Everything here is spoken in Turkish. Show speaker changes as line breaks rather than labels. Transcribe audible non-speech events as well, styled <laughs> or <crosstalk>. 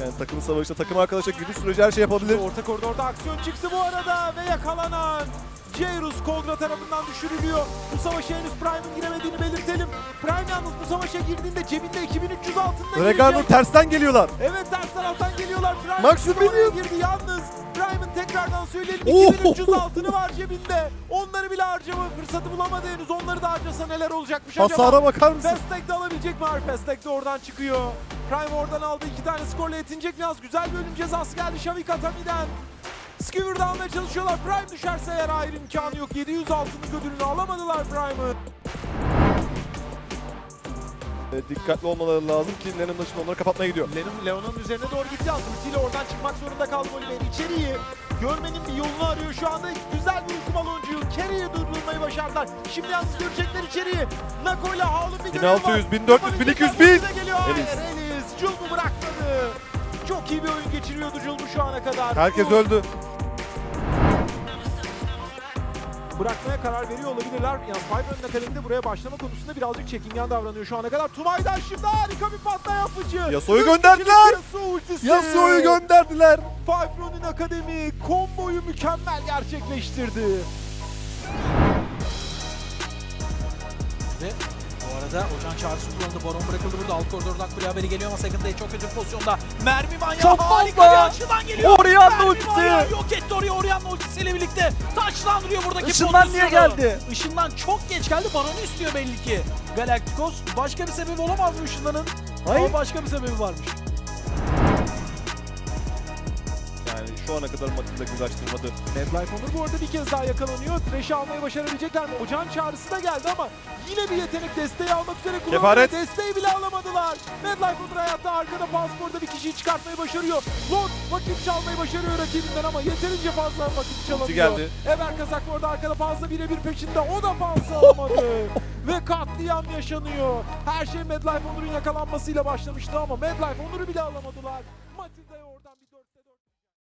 Yani takım savaşta takım arkadaşa girdiği sürece her şey yapabilir.
Orta koridorda aksiyon çıktı bu arada ve yakalanan Jairus Kogra tarafından düşürülüyor. Bu savaşa henüz Prime'ın giremediğini belirtelim. Prime yalnız bu savaşa girdiğinde cebinde 2300 altında
Reganur tersten geliyorlar.
Evet ters taraftan geliyorlar. Prime
Maximilian.
girdi yalnız. Prime'ın tekrardan söyleyelim
Oh.
2300 altını var cebinde. Onları bile harcama fırsatı bulamadı henüz. Onları da harcasa neler olacakmış acaba?
Hasara bakar mısın?
Fastek de alabilecek mi? Fastek de oradan çıkıyor. Prime oradan aldı. iki tane skorla yetinecek mi? Az güzel bir ölüm cezası geldi Shavik Atami'den. Skewer'da almaya çalışıyorlar. Prime düşerse eğer hayır imkanı yok. 700 altınlık ödülünü alamadılar Prime'ı.
E, dikkatli olmaları lazım ki Lennon da şimdi onları kapatmaya gidiyor.
Lennon Leon'un üzerine doğru gitti. Ultiyle oradan çıkmak zorunda kaldı Oliver. İçeriği görmenin bir yolunu arıyor şu anda. Güzel bir ulti baloncuyu Kerry'e durdurmayı başardılar. Şimdi yalnız görecekler içeriği. Nako ile Howl'un bir görevi var.
1600, 1400, 1200, 1000.
Geliyor. Hayır, Julmu bırakmadı. Çok iyi bir oyun geçiriyordu Julmu şu ana kadar.
Herkes
Julmu
öldü.
Bırakmaya karar veriyor olabilirler. Yalnız Fiverr'ın akademide buraya başlama konusunda birazcık çekingen davranıyor şu ana kadar. Tumay'dan şimdi harika bir patlama yapıcı.
Yasuo'yu gönderdiler. Yasuo'yu gönderdiler.
Fibron'un akademi komboyu mükemmel gerçekleştirdi.
Bu arada Ocan çağrısı kullanıldı. Baron bırakıldı burada. Alt koridordan kule haberi geliyor ama Second çok kötü bir pozisyonda. Mermi manyağı
Çok
harika
fazla.
bir açıdan geliyor.
Orianna ultisi.
Yok etti oraya Orianna ultisiyle birlikte. Taçlandırıyor buradaki
Işınlan niye
pozisyonu.
geldi?
Işınlan çok geç geldi. Baron'u istiyor belli ki. Galacticos başka bir sebebi olamaz mı Işınlan'ın?
Hayır.
Ama başka bir sebebi varmış.
Şu ana kadar Matilda göz açtırmadı.
Medlife Onur bu arada bir kez daha yakalanıyor. Thresh'i almayı başarabilecekler mi? Ocağın çağrısı da geldi ama yine bir yetenek desteği almak üzere.
Kefaret.
Desteği bile alamadılar. Medlife Onur hayatta arkada pasporda bir kişiyi çıkartmayı başarıyor. Lord vakit çalmayı başarıyor rakibinden ama yeterince fazla vakit çalamıyor. Ever Kazak orada arkada fazla birebir peşinde. O da fazla <laughs> alamadı. Ve katliam yaşanıyor. Her şey Medlife Onur'un yakalanmasıyla başlamıştı ama Medlife Onur'u bile alamadılar. Matilda'ya oradan bir